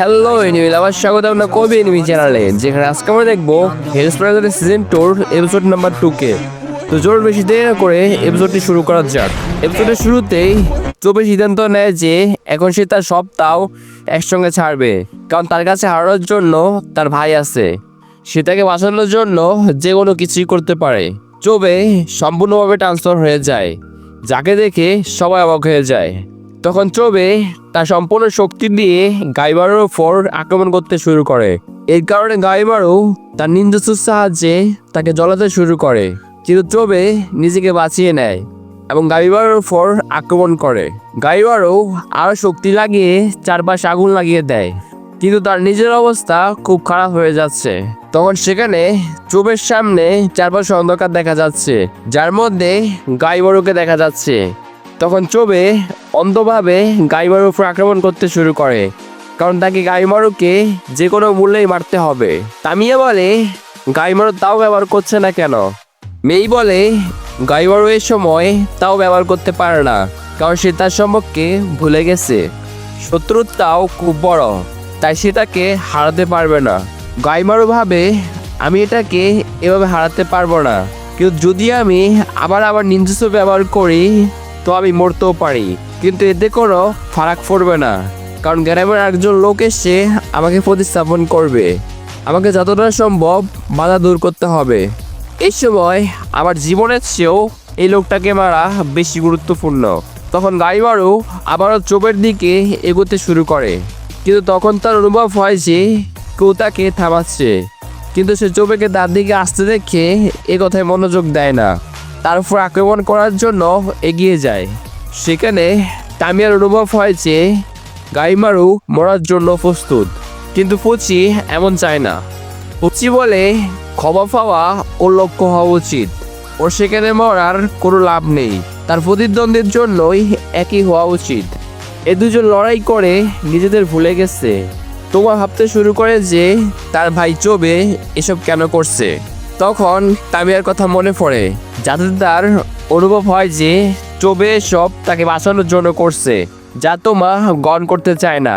Hello এনিমিল আমার স্বাগত আপনার কবি এনিমি চ্যানেলে যেখানে আজকে আমরা দেখব হেলস প্রাইজারের সিজন টোর এপিসোড নাম্বার টু কে। তো জোর বেশি দেরি না করে এপিসোডটি শুরু করা যাক। এপিসোডের শুরুতেই চোপে সিদ্ধান্ত নেয় যে এখন সে তার সব তাও একসঙ্গে ছাড়বে। কারণ তার কাছে হারানোর জন্য তার ভাই আছে। সে তাকে বাঁচানোর জন্য যে কোনো কিছুই করতে পারে। চোবে সম্পূর্ণভাবে ট্রান্সফার হয়ে যায়। যাকে দেখে সবাই অবাক হয়ে যায়। তখন চোবে তার সম্পূর্ণ শক্তি দিয়ে গাইবারোর ওপর আক্রমণ করতে শুরু করে। এর কারণে গাইবারও তার নিন্দুসুর সাহায্যে তাকে জ্বলাতে শুরু করে, কিন্তু চোবে নিজেকে বাঁচিয়ে নেয় এবং গাইবারোর ওপর আক্রমণ করে। গাইবারও আরও শক্তি লাগিয়ে চারপাশ আগুন লাগিয়ে দেয়, কিন্তু তার নিজের অবস্থা খুব খারাপ হয়ে যাচ্ছে। তখন সেখানে চোপের সামনে চারপাশে অন্ধকার দেখা যাচ্ছে, যার মধ্যে গাইবারুকে দেখা যাচ্ছে। তখন চোবে অন্ধভাবে গাইমারুর উপর আক্রমণ করতে শুরু করে, কারণ তাকে গাইমারুকে যে কোনো মূল্যেই মারতে হবে। তামিয়া বলে গাইমারু তাও ব্যবহার করছে না কেন? মেই বলে গাইমারু এই সময় তাও ব্যবহার করতে পারে না, কারণ সে তার সম্পর্কে ভুলে গেছে। শত্রুর তাও খুব বড়, তাই সে তাকে হারাতে পারবে না। গাইমারু ভাবে, আমি এটাকে এভাবে হারাতে পারব না, কিন্তু যদি আমি আবার আবার নির্দিষ্ট ব্যবহার করি তো আমি মরতেও পারি। কিন্তু এতে কোনো ফারাক পড়বে না। কারণ গ্রামের একজন লোক এসে আমাকে প্রতিস্থাপন করবে। আমাকে যতটা সম্ভব বাধা দূর করতে হবে। এই সময় আমার জীবনের চেয়েও এই লোকটাকে মারা বেশি গুরুত্বপূর্ণ। তখন গাইবারও আবারও চোপের দিকে এগোতে শুরু করে। কিন্তু তখন তার অনুভব হয় যে কেউ তাকে থামাচ্ছে। কিন্তু সে চোপেকে তার দিকে আসতে দেখে এ কথায় মনোযোগ দেয় না। তার উপর আক্রমণ করার জন্য এগিয়ে যায়। সেখানে তামিয়ার অনুভব হয় যে গাইমারু মরার জন্য প্রস্তুত, কিন্তু পুচি এমন চায় না। পুচি বলে, ক্ষমা পাওয়া ওর লক্ষ্য হওয়া উচিত। ওর সেখানে মরার কোনো লাভ নেই। তার প্রতিদ্বন্দ্বের জন্যই একই হওয়া উচিত। এ দুজন লড়াই করে নিজেদের ভুলে গেছে। তোমার ভাবতে শুরু করে যে তার ভাই চোবে এসব কেন করছে? তখন তামিয়ার কথা মনে পড়ে। যাতে তার অনুভব হয় যে চোবে সব তাকে বাঁচানোর জন্য করছে, যা তোমা গণ করতে চায় না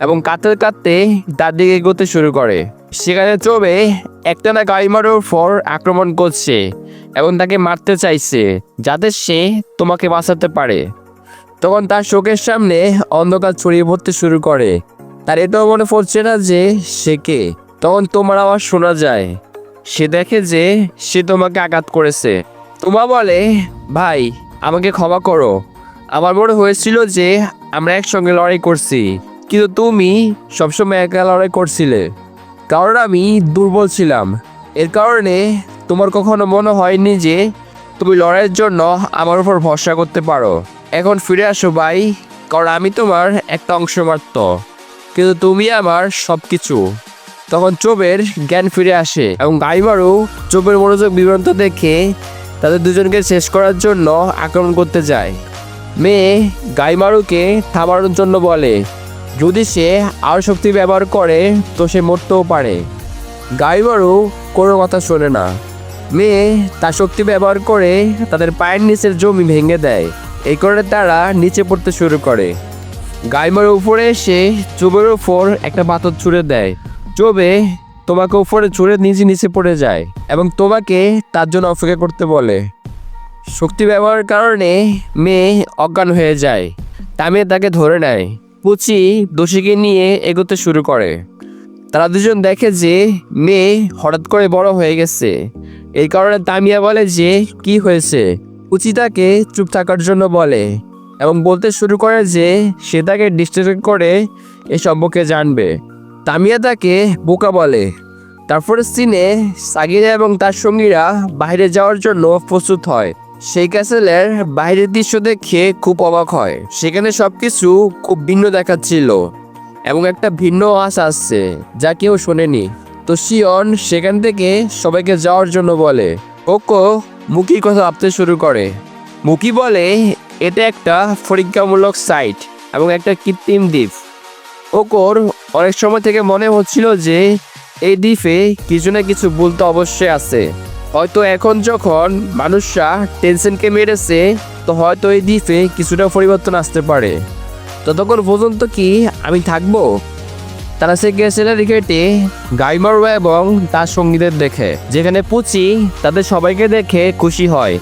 এবং কাঁদতে কাঁদতে তার দিকে এগোতে শুরু করে। সেখানে চোবে একটানা গাইমারোর উপর আক্রমণ করছে এবং তাকে মারতে চাইছে, যাতে সে তোমাকে বাঁচাতে পারে। তখন তার চোখের সামনে অন্ধকার ছড়িয়ে পড়তে শুরু করে। তার এটাও মনে পড়ছে না যে সে কে। তখন তোমার আওয়াজ শোনা যায়। সে দেখে যে সে তোমাকে আঘাত করেছে। তোমা বলে, ভাই, আমাকে ক্ষমা করো। আমার মনে হয়েছিল যে আমরা একসঙ্গে লড়াই করছি, কিন্তু তুমি সবসময় একা লড়াই করছিলে। কারণ আমি দুর্বল ছিলাম। এর কারণে তোমার কখনো মনে হয়নি যে তুমি লড়াইয়ের জন্য আমার উপর ভরসা করতে পারো। এখন ফিরে আসো, ভাই, কারণ আমি তোমার একটা অংশ মাত্র, কিন্তু তুমি আমার সব কিছু তখন চোবের জ্ঞান ফিরে আসে এবং গাইমারও চোবের মনোযোগ বিভ্রান্ত দেখে তাদের দুজনকে শেষ করার জন্য আক্রমণ করতে যায়। মেয়ে গাইমারুকে থামানোর জন্য বলে, যদি সে আরও শক্তি ব্যবহার করে, তো সে মরতেও পারে। গাইমারু কোনো কথা শোনে না। মেয়ে তার শক্তি ব্যবহার করে তাদের পায়ের নিচের জমি ভেঙে দেয়। এই কারণে তারা নিচে পড়তে শুরু করে। গাইমার উপরে এসে চোবের উপর একটা পাথর ছুঁড়ে দেয়। চোবে তোমাকে উপরে ছুঁড়ে নিচে নিচে পড়ে যায় এবং তোমাকে তার জন্য অপেক্ষা করতে বলে। শক্তি ব্যবহারের কারণে মেয়ে অজ্ঞান হয়ে যায়। তামিয়ে তাকে ধরে নেয়। পুচি দোষীকে নিয়ে এগোতে শুরু করে। তারা দুজন দেখে যে মেয়ে হঠাৎ করে বড় হয়ে গেছে। এই কারণে তামিয়া বলে যে, কি হয়েছে? পুচি তাকে চুপ থাকার জন্য বলে এবং বলতে শুরু করে যে, সে তাকে ডিস্ট্রিক্ট করে এ সম্পর্কে জানবে। তামিয়া তাকে বোকা বলে তারপরে সিনে সাগিরা এবং তার সঙ্গীরা বাইরে যাওয়ার জন্য প্রস্তুত হয়। সেই ক্যাসেলের বাইরের দৃশ্য দেখে খুব অবাক হয়। সেখানে সবকিছু খুব ভিন্ন দেখাচ্ছিল এবং একটা ভিন্ন আশ আসছে, যা কেউ শোনেনি। তো শিয়ন সেখান থেকে সবাইকে যাওয়ার জন্য বলে, ওকো, মুখি কথা ভাবতে শুরু করে। মুকি বলে, এটা একটা পরীক্ষামূলক সাইট এবং একটা কৃত্রিম দ্বীপ। ওকর অনেক সময় থেকে মনে হচ্ছিল যে এই দ্বীপে কিছু না কিছু বলতে অবশ্যই আছে। হয়তো এখন যখন মানুষরা টেনশনকে মেরেছে, তো হয়তো এই দ্বীপে কিছুটা পরিবর্তন আসতে পারে। ততক্ষণ পর্যন্ত কি আমি থাকব? তারা সে গেছিল ক্রিকেটে গাইমারু এবং তার সঙ্গীদের দেখে, যেখানে পুচি তাদের সবাইকে দেখে খুশি হয়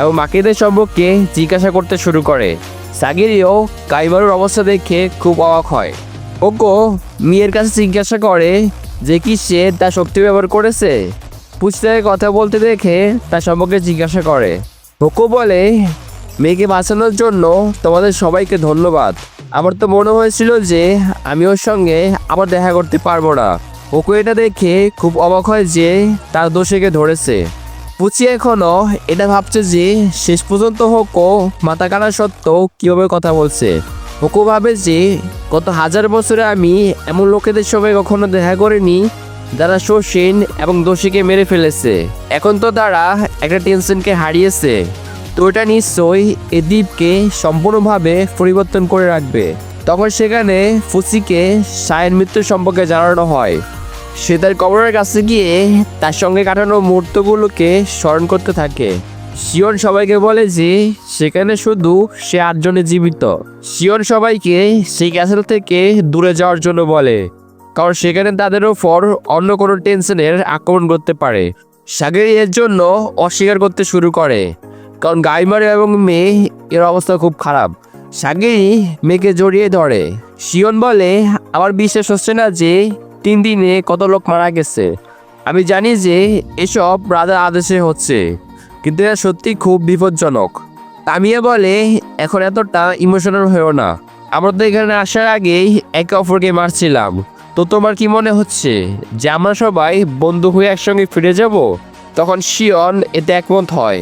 এবং মাকিদের সম্পর্কে জিজ্ঞাসা করতে শুরু করে। সাগিরিও গাইমারুর অবস্থা দেখে খুব অবাক হয়। ওকো মেয়ের কাছে জিজ্ঞাসা করে যে কি সে তার শক্তি ব্যবহার করেছে? পুচতাকে কথা বলতে দেখে তার সম্পর্কে জিজ্ঞাসা করে। ওকো বলে, মেয়েকে বাঁচানোর জন্য তোমাদের সবাইকে ধন্যবাদ। আমার তো মনে হয়েছিল যে আমি ওর সঙ্গে আবার দেখা করতে পারব না। ওকে এটা দেখে খুব অবাক হয় যে তার দোষেকে ধরেছে। পুচি এখনও এটা ভাবছে যে শেষ পর্যন্ত হোকো মাথা কাটা সত্ত্বেও কীভাবে কথা বলছে। হোকো ভাবে যে গত হাজার বছরে আমি এমন লোকেদের সঙ্গে কখনো দেখা করিনি যারা শোষীন এবং দোষীকে মেরে ফেলেছে। এখন তো তারা একটা টেনশনকে হারিয়েছে। তো এটা নিশ্চয়ই এই দ্বীপকে সম্পূর্ণভাবে পরিবর্তন করে রাখবে। তখন সেখানে ফুসিকে সায়ের মৃত্যু সম্পর্কে জানানো হয়। সে তার কবরের কাছে গিয়ে তার সঙ্গে কাটানো মুহূর্তগুলোকে স্মরণ করতে থাকে। শিওন সবাইকে বলে যে, সেখানে শুধু সে আটজনে জীবিত। শিওন সবাইকে সেই ক্যাসেল থেকে দূরে যাওয়ার জন্য বলে, কারণ সেখানে তাদের ওপর অন্য কোনো টেনশনের আক্রমণ করতে পারে। সাগেরি এর জন্য অস্বীকার করতে শুরু করে, কারণ গাইমার এবং মেয়ে এর অবস্থা খুব খারাপ। সাগেরি মেয়েকে জড়িয়ে ধরে। শিওন বলে, আমার বিশ্বাস হচ্ছে না যে তিন দিনে কত লোক মারা গেছে। আমি জানি যে এসব রাজার আদেশে হচ্ছে। কিন্তু এটা সত্যি খুব বিপজ্জনক। তামিয়া বলে, এখন এতটা ইমোশনাল হয়েও না। আমরা তো এখানে আসার আগেই একে অপরকে মারছিলাম। তো তোমার কি মনে হচ্ছে যে আমরা সবাই বন্ধু হয়ে একসঙ্গে ফিরে যাব? তখন শিয়ন এতে একমত হয়।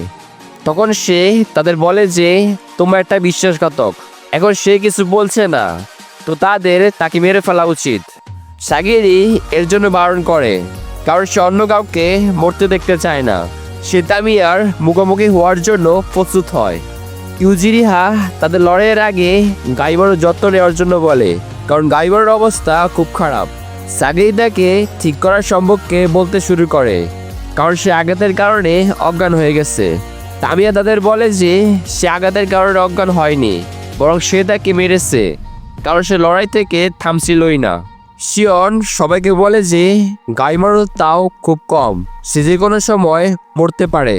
তখন সে তাদের বলে যে, তোমরা একটা বিশ্বাসঘাতক। এখন সে কিছু বলছে না। তো তাদের তাকে মেরে ফেলা উচিত। সাগিরি এর জন্য বারণ করে, কারণ সে অন্য কাউকে মরতে দেখতে চায় না। সে তামিয়ার মুখোমুখি হওয়ার জন্য প্রস্তুত হয়। ইউজিরিহা তাদের লড়াইয়ের আগে গাইবারও যত্ন নেওয়ার জন্য বলে, কারণ গাইবারের অবস্থা খুব খারাপ। সাগেই তাকে ঠিক করার সম্পর্কে বলতে শুরু করে, কারণ সে আঘাতের কারণে অজ্ঞান হয়ে গেছে। তামিয়া তাদের বলে যে, সে আঘাতের কারণে অজ্ঞান হয়নি, বরং সে তাকে মেরেছে, কারণ সে লড়াই থেকে থামছিলই না। শিয়ন সবাইকে বলে যে গাই গাইমারও তাও খুব কম, সে যে কোনো সময় মরতে পারে।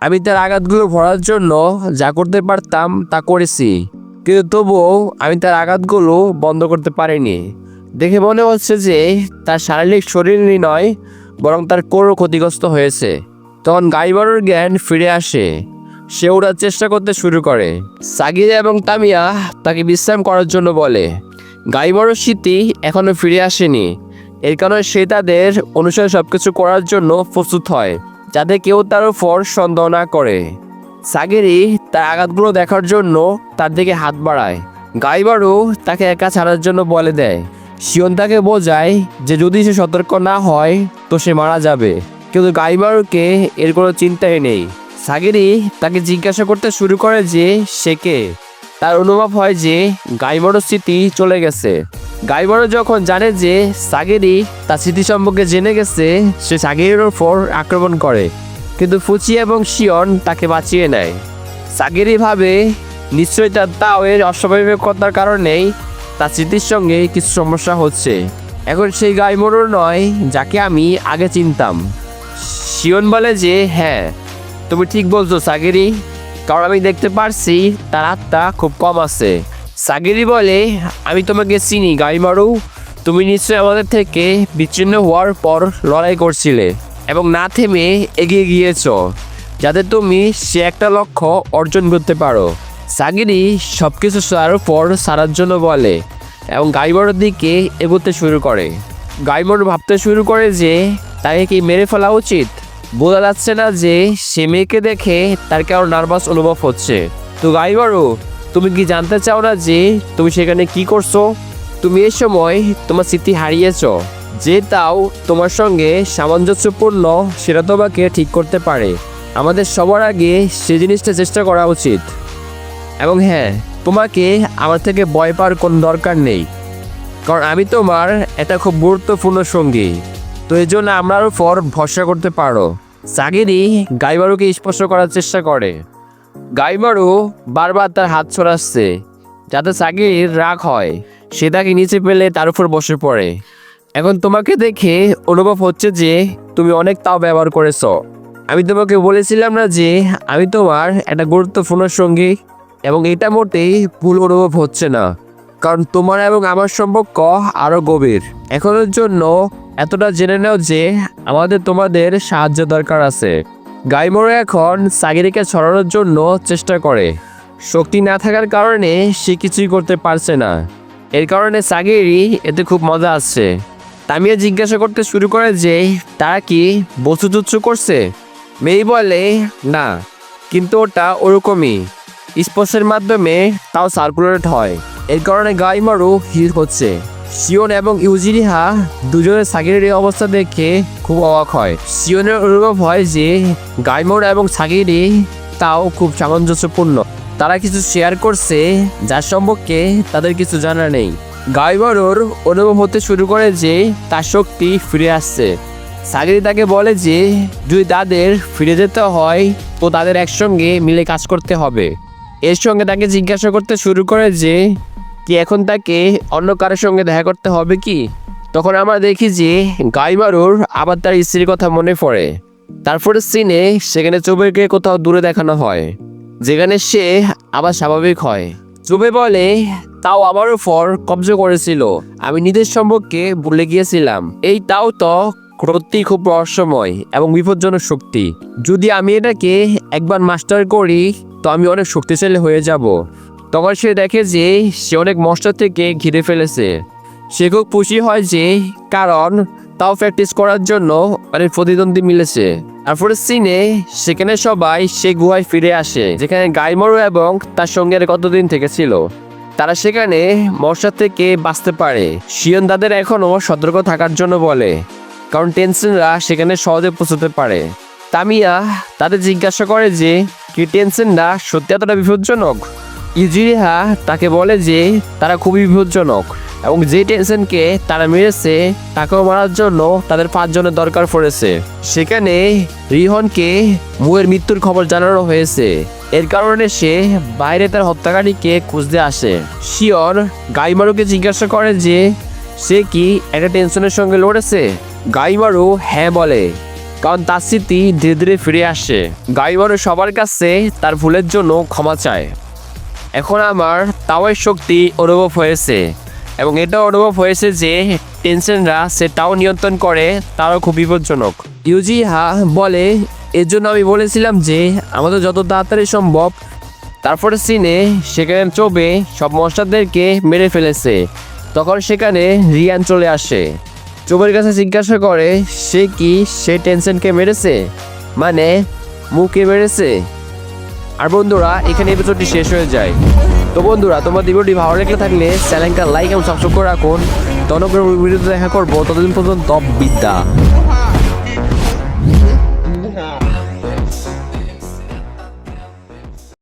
আমি তার আঘাতগুলো ভরার জন্য যা করতে পারতাম তা করেছি, কিন্তু তবুও আমি তার আঘাতগুলো বন্ধ করতে পারিনি। দেখে মনে হচ্ছে যে তার শারীরিক শরীরই নয়, বরং তার কোরও ক্ষতিগ্রস্ত হয়েছে। তখন গাইবারোর জ্ঞান ফিরে আসে। সে ওড়ার চেষ্টা করতে শুরু করে। সাগিরা এবং তামিয়া তাকে বিশ্রাম করার জন্য বলে গাইবারোর স্মৃতি এখনও ফিরে আসেনি। এর কারণে সে তাদের অনুসারে সব কিছু করার জন্য প্রস্তুত হয়, যাতে কেউ তার উপর সন্দেহ না করে। সাগেরি তার আঘাতগুলো দেখার জন্য তার দিকে হাত বাড়ায়। গাইবারও তাকে একা ছাড়ার জন্য বলে দেয়। শিয়ন তাকে বোঝায় যে যদি সে সতর্ক না হয়, তো সে মারা যাবে। কিন্তু গাইবারুকে এর কোনো চিন্তাই নেই। সাগেরি তাকে জিজ্ঞাসা করতে শুরু করে যে সে কে। তার অনুভব হয় যে গাইবারোর স্মৃতি চলে গেছে। গাইবারো যখন জানে যে সাগেরি তার স্মৃতি সম্পর্কে জেনে গেছে, সে সাগেরির ওপর আক্রমণ করে। কিন্তু ফুচি এবং শিয়ন তাকে বাঁচিয়ে নেয়। সাগেরি ভাবে নিশ্চয়ই তার তাওয়ের অস্বাভাবিকতার কারণেই তার স্মৃতির সঙ্গে কিছু সমস্যা হচ্ছে। এখন সেই গাইমোড়র নয় যাকে আমি আগে চিনতাম। শিয়ন বলে যে হ্যাঁ তুমি ঠিক বলছো সাগেরি কারণ আমি দেখতে পারছি তার আত্মা খুব কম আছে। সাগেরি বলে, আমি তোমাকে চিনি, গাইমারু। তুমি নিশ্চয়ই আমাদের থেকে বিচ্ছিন্ন হওয়ার পর লড়াই করছিলে এবং না থেমে এগিয়ে গিয়েছ, যাতে তুমি সে একটা লক্ষ্য অর্জন করতে পারো। সাগিরি সব কিছু তার পর সারার জন্য বলে, এবং গাইবরের দিকে এগোতে শুরু করে। গাইবর ভাবতে শুরু করে যে, তাকে কি মেরে ফেলা উচিত? বোঝা যাচ্ছে না যে সে মেয়েকে দেখে তার কেমন নার্ভাস অনুভব হচ্ছে। তো গাইবারও তুমি কি জানতে চাও না যে তুমি সেখানে কি করছ? তুমি এ সময় তোমার স্মৃতি হারিয়েছ। যে তাও তোমার সঙ্গে সামঞ্জস্যপূর্ণ, সেটা তোমাকে ঠিক করতে পারে। আমাদের সবার আগে সে জিনিসটা চেষ্টা করা উচিত। এবং হ্যাঁ তোমাকে আমার থেকে ভয় পাওয়ার কোনো দরকার নেই। কারণ আমি তোমার এটা খুব গুরুত্বপূর্ণ সঙ্গী। তো এই জন্য আমরার উপর ভরসা করতে পারো। সাগিরি গাইবারুকে স্পর্শ করার চেষ্টা করে। গাইবারু বারবার তার হাত ছড়াচ্ছে, যাতে সাগির রাগ হয়। সে তাকে নিচে পেলে তার উপর বসে পড়ে। এখন তোমাকে দেখে অনুভব হচ্ছে যে তুমি অনেক তাও ব্যবহার করেছ। আমি তোমাকে বলেছিলাম না যে আমি তোমার একটা গুরুত্বপূর্ণ সঙ্গী, এবং এটা মোটেই ভুল অনুভব হচ্ছে না। কারণ তোমার এবং আমার সম্পর্ক আরও গভীর। এখনের জন্য এতটা জেনে নাও যে আমাদের তোমাদের সাহায্য দরকার আছে। গাইমোরো এখন সাগিরিকে ছড়ানোর জন্য চেষ্টা করে। শক্তি না থাকার কারণে সে কিছুই করতে পারছে না। এর কারণে সাগিরি এতে খুব মজা আসছে তামিয়া জিজ্ঞাসা করতে শুরু করে যে, তারা কি বসু তুচ্ছু করছে? মেয়ে বলে, না, কিন্তু ওটা ওরকমই। স্পর্শের মাধ্যমে তাও সার্কুলেট হয়। এর কারণে গাইমারও হিট হচ্ছে। শিওন এবং ইউজিরিহা দুজনের সাগিরের এই অবস্থা দেখে খুব অবাক হয়। শিওনের অনুভব হয় যে গাইমোর এবং সাকিরি তাও খুব সামঞ্জস্যপূর্ণ। তারা কিছু শেয়ার করছে যার সম্পর্কে তাদের কিছু জানা নেই। গাইমারুর অনুভব হতে শুরু করে যে তার শক্তি ফিরে আসছে। সাগিরি তাকে বলে যে যদি তাদের ফিরে যেতে হয়, তো তাদের একসঙ্গে মিলে কাজ করতে হবে। এর সঙ্গে তাকে জিজ্ঞাসা করতে শুরু করে যে, কি এখন তাকে অন্য কারোর সঙ্গে দেখা করতে হবে কি? তখন আমরা দেখি যে, গাইমারুর আবার তার স্ত্রীর কথা মনে পড়ে। তারপরে সিনে সেখানে চোবেকে কোথাও দূরে দেখানো হয়, যেখানে সে আবার স্বাভাবিক হয়। চুবে বলে, তাও আমার উপর কবজা করেছিল। আমি নিজের সম্পর্কে ভুলে গিয়েছিলাম। এই তাও তো সত্যি খুব রহস্যময় এবং বিপজ্জনক শক্তি। যদি আমি এটাকে একবার মাস্টার করি তো আমি অনেক শক্তিশালী হয়ে যাব। তখন সে দেখে যে সে অনেক মশলা থেকে ঘিরে ফেলেছে। সে খুব খুশি হয় যে, কারণ তাও প্র্যাকটিস করার জন্য অনেক প্রতিদ্বন্দ্বী মিলেছে। তারপরে সিনে সেখানে সবাই সে গুহায় ফিরে আসে, যেখানে গাইমরু এবং তার সঙ্গে কতদিন থেকে ছিল। তারা সেখানে মশা থেকে বাঁচতে পারে। শিয়ন তাদের এখনও সতর্ক থাকার জন্য বলে, কারণ টেনশনরা সেখানে সহজে পৌঁছতে পারে। তামিয়া তাদের জিজ্ঞাসা করে যে, কি টেনশনরা সত্যি এতটা বিপজ্জনক? ইউজিরিহা তাকে বলে যে, তারা খুবই বিপজ্জনক এবং যে টেনশনকে তারা মেরেছে, তাকেও মারার জন্য তাদের পাঁচজনের দরকার পড়েছে। সেখানে রিহনকে মুয়ের মৃত্যুর খবর জানানো হয়েছে। এর কারণে সে বাইরে তার হত্যাকারীকে খুঁজতে আসে। শিওর গাইমারুকে জিজ্ঞাসা করে যে, সে কি একটা টেনশনের সঙ্গে লড়েছে? গাইমারু হ্যাঁ বলে কারণ তার স্মৃতি ধীরে ধীরে ফিরে আসে। গাইমারু সবার কাছে তার ভুলের জন্য ক্ষমা চায়। এখন আমার তাওয়ের শক্তি অনুভব হয়েছে এবং এটা অনুভব হয়েছে যে টেনশনরা সে তাও নিয়ন্ত্রণ করে, তারও খুব বিপজ্জনক। ইউজিহা বলে এর জন্য আমি বলেছিলাম যে আমাদের যত তাড়াতাড়ি সম্ভব তারপরে সিনে সেখানে চোবে সব মশলাদেরকে মেরে ফেলেছে। তখন সেখানে রিয়ান চলে আসে। চোবের কাছে জিজ্ঞাসা করে, সে কি? সে টেনশনকে মেরেছে? মানে মুখে মেরেছে? আর বন্ধুরা, এখানে এপিসোডটি শেষ হয়ে যায়। তো বন্ধুরা, তোমার ভিডিওটি ভালো লেগে থাকলে চ্যানেলটা লাইক এবং সাবস্ক্রাইব করে রাখুন। তনগ্রহ ভিডিওতে দেখা করব, ততদিন পর্যন্ত বিদ্যা।